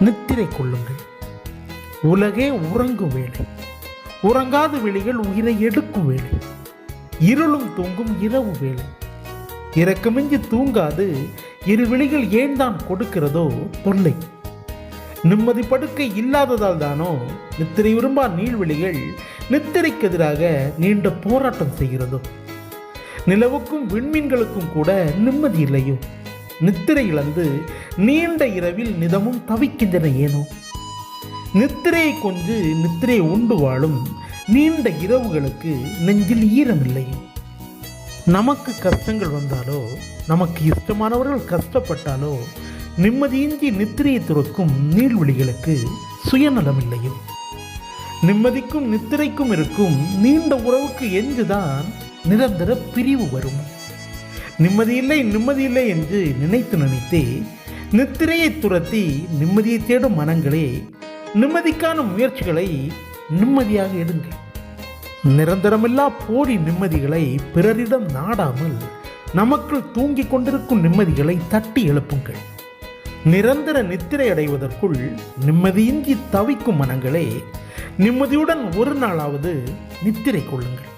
நித்திரை கொள்ளுங்கள். உலகே உறங்கும் வேலை. உறங்காத விழிகள் உயிரை எடுக்கும் வேலை. இருளும் தூங்கும் இரவு வேலை. இறக்கமிஞ்சி தூங்காது இரு விழிகள் ஏன் தான் கொடுக்கிறதோ தொல்லை. நிம்மதி படுக்கை இல்லாததால் தானோ நித்திரை விரும்பா நீள்வெளிகள் நித்திரைக்கு எதிராக நீண்ட போராட்டம் செய்கிறதோ. நிலவுக்கும் விண்மீன்களுக்கும் கூட நிம்மதி இல்லையோ. நித்திரை இழந்து நீண்ட இரவில் நிதமும் தவிக்கின்றன ஏனோ? நித்திரையை கொண்டு நித்திரையை உண்டு வாழும் நீண்ட இரவுகளுக்கு நெஞ்சில் ஈரமில்லை. நமக்கு கஷ்டங்கள் வந்தாலோ நமக்கு இஷ்டமானவர்கள் கஷ்டப்பட்டாலோ நிம்மதியின்றி நித்திரையை துறக்கும் நீள்வெளிகளுக்கு சுயநலமில்லையோ? நிம்மதிக்கும் நித்திரைக்கும் இருக்கும் நீண்ட உறவுக்கு எங்குதான் நிரந்தர பிரிவு வரும். நிம்மதியில்லை நிம்மதியில்லை என்று நினைத்து நினைத்து நித்திரையை துரத்தி நிம்மதியை தேடும் மனங்களே நிம்மதிக்கான முயற்சிகளை நிம்மதியாக எடுங்கள் நிரந்தரமில்லா போடி நிம்மதிகளை பிறரிடம் நாடாமல் நமக்குள் தூங்கிக் கொண்டிருக்கும் நிம்மதிகளை தட்டி எழுப்புங்கள். நிரந்தர நித்திரை அடைவதற்குள் நிம்மதியின்றி தவிக்கும் மனங்களே நிம்மதியுடன் ஒரு நாளாவது நித்திரை கொள்ளுங்கள்.